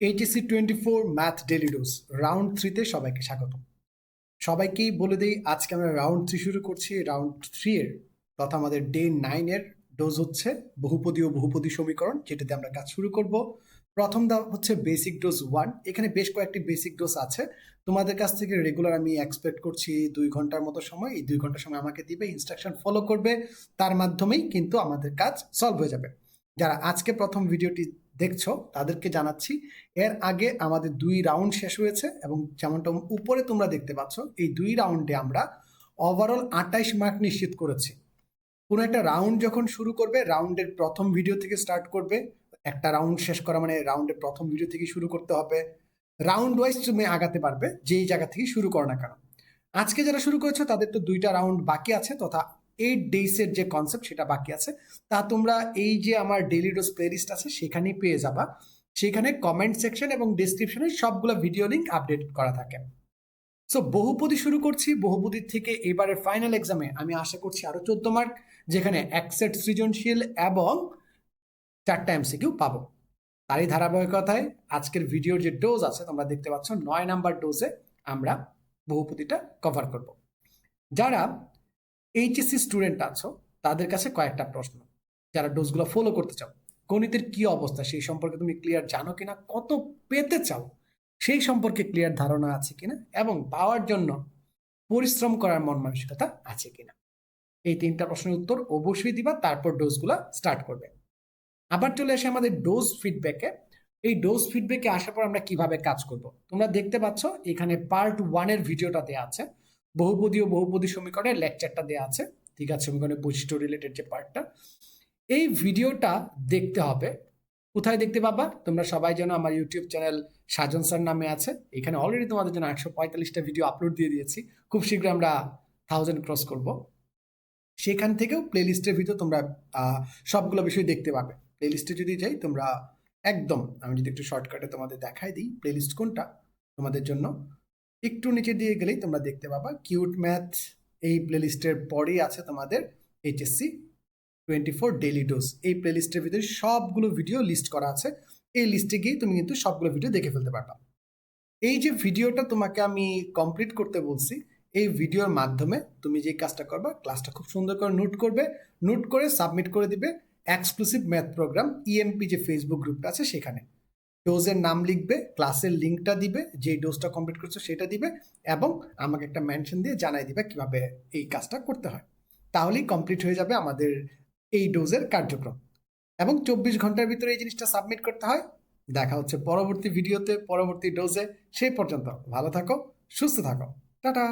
H S C twenty four math daily dose round থ্রিতে সবাইকে স্বাগত। সবাইকেই বলে দিই, আজকে আমরা রাউন্ড থ্রি শুরু করছি। রাউন্ড থ্রি এর তথা আমাদের ডে নাইনের ডোজ হচ্ছে বহুপদী ও বহুপদী সমীকরণ, যেটাতে আমরা কাজ শুরু করব। প্রথম দা হচ্ছে বেসিক ডোজ ওয়ান এখানে বেশ কয়েকটি বেসিক ডোজ আছে। তোমাদের কাছ থেকে রেগুলার আমি এক্সপেক্ট করছি দুই ঘণ্টার মতো সময়। এই দুই ঘণ্টার সময় আমাকে দিবে ইনস্ট্রাকশন ফলো করবে। তার মাধ্যমেই কিন্তু আমাদের কাজ সলভ হয়ে যাবে। যারা আজকে প্রথম ভিডিওটি দেখছ, তাদেরকে জানাচ্ছি, এর আগে আমাদের দুই রাউন্ড শেষ হয়েছে এবং যেমনটা উপরে তোমরা দেখতে পাচ্ছ, এই দুই রাউন্ডে আমরা ওভারঅল আটাইশ মার্ক নিশ্চিত করেছি। কোনো একটা রাউন্ড যখন শুরু করবে রাউন্ডের প্রথম ভিডিও থেকে স্টার্ট করবে, একটা রাউন্ড শেষ করা মানে রাউন্ডের প্রথম ভিডিও থেকে শুরু করতে হবে রাউন্ড ওয়াইজ তুমি আগাতে পারবে, যেই জায়গা থেকে শুরু করো না কেন। আজকে যারা শুরু করেছ, তাদের তো দুইটা রাউন্ড বাকি আছে, তথা এইট ডেইসের যে কনসেপ্ট সেটা বাকি আছে। তা তোমরা এই যে আমার ডেলি ডোজ প্লেলিস্ট আছে, সেখানেই পেয়ে যাবা। সেখানে কমেন্ট সেকশন এবং ডিসক্রিপশনে সবগুলো ভিডিও লিঙ্ক আপডেট করা থাকে। সো বহুপদী শুরু করছি। বহুপদীর থেকে এবারে ফাইনাল এক্সামে আমি আশা করছি আরও চোদ্দ মার্ক যেখানে এক সৃজনশীল এবং চারটা এমসিকিউ পাবো। তারই ধারাবাহিকতায় আজকের ভিডিওর যে ডোজ আছে, তোমরা দেখতে পাচ্ছ, নয় নাম্বার ডোজে আমরা বহুপদীটা কভার করব। যারা এইচএসসি স্টুডেন্ট আছো, তাদের কাছে কয়েকটা প্রশ্ন। যারা ডোজগুলো ফলো করতে চাও, গণিতের কি অবস্থা, সেই সম্পর্কে তুমি ক্লিয়ার জানো কিনা, কত পেতে চাও, সেই সম্পর্কে ক্লিয়ার ধারণা আছে কিনা, এবং পাওয়ার জন্য পরিশ্রম করার মন মানসিকতা আছে কিনা। এই তিনটা প্রশ্নের উত্তর অবশ্যই দিবা, তারপর ডোজগুলো স্টার্ট করবে। আবার চলে আসে আমাদের ডোজ ফিডব্যাকে এই ডোজ ফিডব্যাকে আসার পর আমরা কীভাবে কাজ করব? তোমরা দেখতে পাচ্ছ, এখানে পার্ট ওয়ানের ভিডিওটা দেওয়া আছে। বহুপদী ও বহুপদী সমীকরণের লেকচারটা দেওয়া আছে। ঠিক আছে, সমীকরণের বৈশিষ্ট্য রিলেটেড যে পার্টটা এই ভিডিওটা দেখতে হবে। কোথায় দেখতে পাবা? তোমরা সবাই যেন আমার ইউটিউব চ্যানেল সাজন স্যার নামে আছে। এখানে অলরেডি তোমাদের জন্য একশো পঁয়তাল্লিশটা ভিডিও আপলোড দিয়ে দিয়েছি। খুব শীঘ্র আমরা থাউজেন্ড ক্রস করব। সেখান থেকেও প্লেলিস্টের ভিতর তোমরা সবগুলো বিষয় দেখতে পাবে। প্লেলিস্টে যদি যাই, তোমরা একদম, আমি যদি একটু শর্টকাটে তোমাদের দেখাই দিই প্লেলিস্ট কোনটা? তোমাদের জন্য একটু নিচে দিয়ে গেলেই তোমরা দেখতে পাবা কিউট ম্যাথ এই প্লেলিস্টের পরেই আছে তোমাদের H S C twenty four daily dose এই প্লেলিস্টের ভিতরে সবগুলো ভিডিও লিস্ট করা আছে। এই লিস্টে গিয়ে তুমি কিন্তু সবগুলো ভিডিও দেখে ফেলতে পারবা। এই যে ভিডিওটা তোমাকে আমি কমপ্লিট করতে বলছি, এই ভিডিওর মাধ্যমে তুমি যে কাজটা করবা ক্লাসটা খুব সুন্দর করে নোট করবে। নোট করে সাবমিট করে দিবে। এক্সক্লুসিভ ম্যাথ প্রোগ্রাম ইএমপি যে ফেসবুক গ্রুপটা আছে সেখানে। ডোজের নাম লিখবে ক্লাসের লিঙ্কটা দিবে যে ডোজটা কমপ্লিট করছ সেটা দিবে এবং আমাকে একটা মেনশন দিয়ে জানাই দিবে কীভাবে এই কাজটা করতে হয়। তাহলেই কমপ্লিট হয়ে যাবে আমাদের এই ডোজের কার্যক্রম। এবং চব্বিশ ঘণ্টার ভিতরে এই জিনিসটা সাবমিট করতে হয়। দেখা হচ্ছে পরবর্তী ভিডিওতে পরবর্তী ডোজে সেই পর্যন্ত ভালো থাকো, সুস্থ থাকো। টাটা!